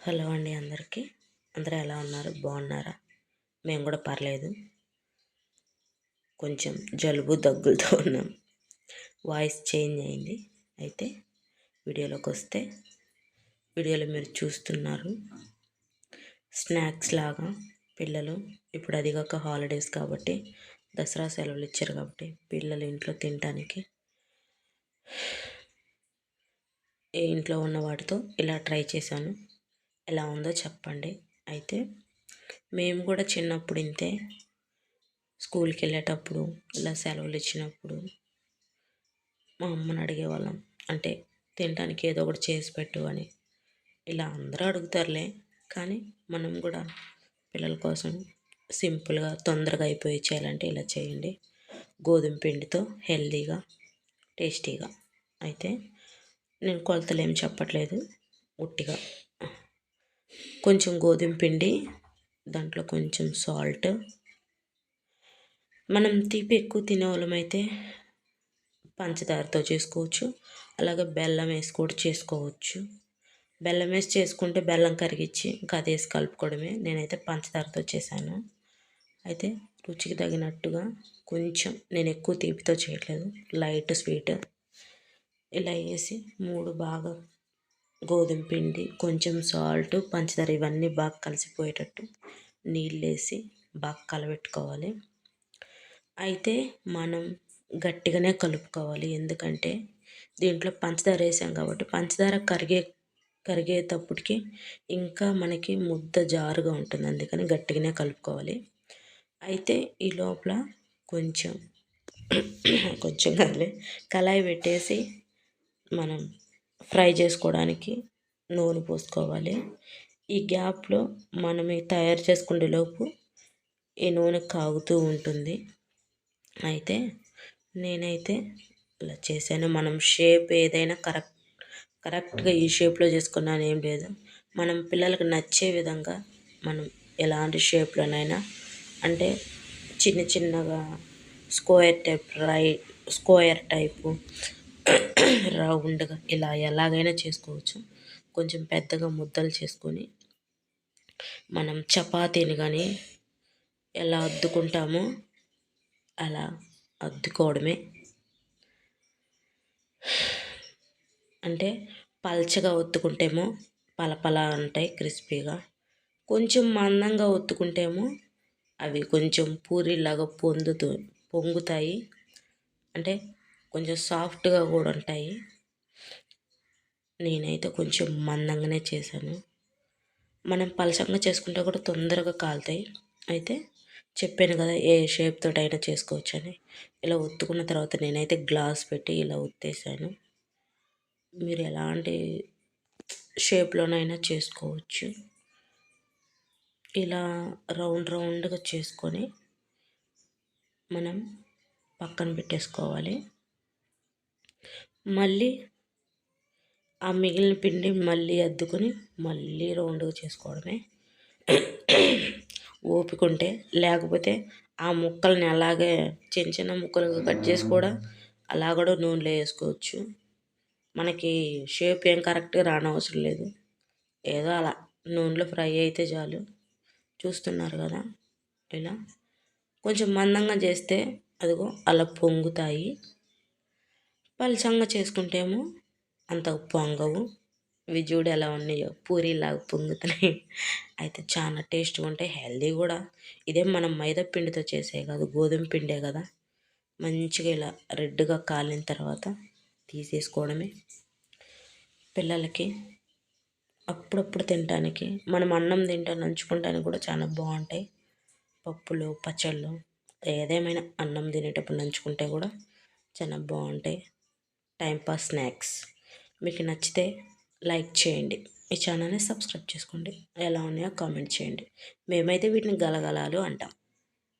Hello అండి అందరికీ. అందరూ ఎలా ఉన్నారు? బాగున్నారా? మేము కూడా పర్లేదు. కొంచెం జలుబు దగ్గులతో ఉన్నాం. వాయిస్ చేంజ్ అయింది. అయితే వీడియోలోకి వస్తే వీడియోలో మీరు చూస్తున్నారు స్నాక్స్ లాగా పిల్లలు. ఇప్పుడు అది కాక హాలిడేస్ కాబట్టి దసరా సెలవులు ఇచ్చారు కాబట్టి పిల్లలు ఇంట్లో తినడానికి ఇంట్లో ఉన్న వాటితో ఇలా ట్రై చేశాను. ఎలా ఉందో చెప్పండి. అయితే మేము కూడా చిన్నప్పుడు ఇంతే. స్కూల్కి వెళ్ళేటప్పుడు ఇలా సెలవులు ఇచ్చినప్పుడు మా అమ్మని అడిగేవాళ్ళం. అంటే తినడానికి ఏదో ఒకటి చేసి పెట్టు అని. ఇలా అందరూ అడుగుతారులే. కానీ మనం కూడా పిల్లల కోసం సింపుల్గా తొందరగా అయిపోయి చేయాలంటే ఇలా చేయండి. గోధుమ పిండితో హెల్దీగా టేస్టీగా. అయితే నేను కొలతలు ఏం చెప్పట్లేదు. ఉట్టిగా. కొంచెం గోధుమ పిండి దాంట్లో కొంచెం సాల్ట్. మనం తీపి ఎక్కువ తినేవాళ్ళమైతే పంచదారతో చేసుకోవచ్చు. అలాగే బెల్లం వేసి కూడా చేసుకోవచ్చు. బెల్లం వేసి చేసుకుంటే బెల్లం కరిగించి ఇంకా అది వేసి కలుపుకోవడమే. నేనైతే పంచదారతో చేశాను. అయితే రుచికి తగినట్టుగా కొంచెం నేను ఎక్కువ తీపితో చేయట్లేదు. Light sweet. ఇలా వేసి మూడు బాగా గోధుమ పిండి కొంచెం సాల్ట్ పంచదార ఇవన్నీ బాగా కలిసిపోయేటట్టు నీళ్ళు వేసి బాగా కలబెట్టుకోవాలి. అయితే మనం గట్టిగానే కలుపుకోవాలి. ఎందుకంటే దీంట్లో పంచదార వేసాం కాబట్టి పంచదార కరిగే కరిగేటప్పటికి ఇంకా మనకి ముద్ద జారుగా ఉంటుంది. అందుకని గట్టిగానే కలుపుకోవాలి. అయితే ఈ లోపల కొంచెం కొంచెం కదిలే కళాయి పెట్టేసి మనం ఫ్రై చేసుకోవడానికి నూనె పోసుకోవాలి. ఈ గ్యాప్లో మనం తయారు చేసుకునే లోపు ఈ నూనె కాగుతూ ఉంటుంది. అయితే నేనైతే ఇలా చేశాను. మనం షేప్ ఏదైనా కరెక్ట్ కరెక్ట్గా ఈ షేప్లో చేసుకున్నాను ఏం లేదు. మనం పిల్లలకు నచ్చే విధంగా మనం ఎలాంటి షేప్లోనైనా అంటే చిన్న చిన్నగా స్క్వేర్ టైప్ రై స్క్వేర్ టైపు రౌండ్గా ఇలా ఎలాగైనా చేసుకోవచ్చు. కొంచెం పెద్దగా ముద్దలు చేసుకొని మనం చపాతీని కానీ ఎలా అద్దుకుంటామో అలా అద్దుకోవడమే. అంటే పల్చగా ఒత్తుకుంటేమో పలపల ఉంటాయి క్రిస్పీగా. కొంచెం మందంగా ఒత్తుకుంటేమో అవి కొంచెం పూరీలాగా పొందుతూ పొంగుతాయి. అంటే కొంచెం సాఫ్ట్గా కూడా ఉంటాయి. నేనైతే కొంచెం మందంగానే చేశాను. మనం పలసంగా చేసుకుంటే కూడా తొందరగా కాలుతాయి. అయితే చెప్పాను కదా ఏ షేప్ అయినా చేసుకోవచ్చు అని ఇలా ఒత్తుకున్న తర్వాత నేనైతే గ్లాస్ పెట్టి ఇలా ఒత్తేసాను. మీరు ఎలాంటి షేప్లోనైనా చేసుకోవచ్చు. ఇలా రౌండ్ రౌండ్గా చేసుకొని మనం పక్కన పెట్టేసుకోవాలి. మళ్ళీ ఆ మిగిలిన పిండి మళ్ళీ అద్దుకొని మళ్ళీ రౌండ్గా చేసుకోవడమే. ఓపిక ఉంటే లేకపోతే ఆ ముక్కల్ని అలాగే చిన్న చిన్న ముక్కలుగా కట్ చేసి కూడా అలా కూడా నూనెలో వేసుకోవచ్చు. మనకి షేప్ ఏం కరెక్ట్గా రానవసరం లేదు. ఏదో అలా నూనెలో ఫ్రై అయితే చాలు. చూస్తున్నారు కదా? ఇలా కొంచెం మందంగా చేస్తే అదిగో అలా పొంగుతాయి. పలచంగా చేసుకుంటేమో అంత పొంగవు ఇవి చూడు ఎలా ఉన్నాయో. పూరీలాగా పొంగుతున్నాయి. అయితే చాలా టేస్ట్గా ఉంటాయి. హెల్దీ కూడా. ఇదే మనం మైదా పిండితో చేసే కాదు గోధుమ పిండే కదా. మంచిగా ఇలా రెడ్గా కాలిన తర్వాత తీసేసుకోవడమే. పిల్లలకి అప్పుడప్పుడు తినడానికి మనం అన్నం తింటా నంచుకుంటానికి కూడా చాలా బాగుంటాయి. పప్పులు పచ్చళ్ళు ఏదేమైనా అన్నం తినేటప్పుడు నంచుకుంటే కూడా చాలా బాగుంటాయి. Time pass snacks. మీకు నచ్చితే లైక్ చేయండి. ఈ ఛానల్ని సబ్స్క్రైబ్ చేసుకోండి. ఎలా ఉన్నాయో కామెంట్ చేయండి. మేమైతే వీటిని గలగలాలు అంటాం.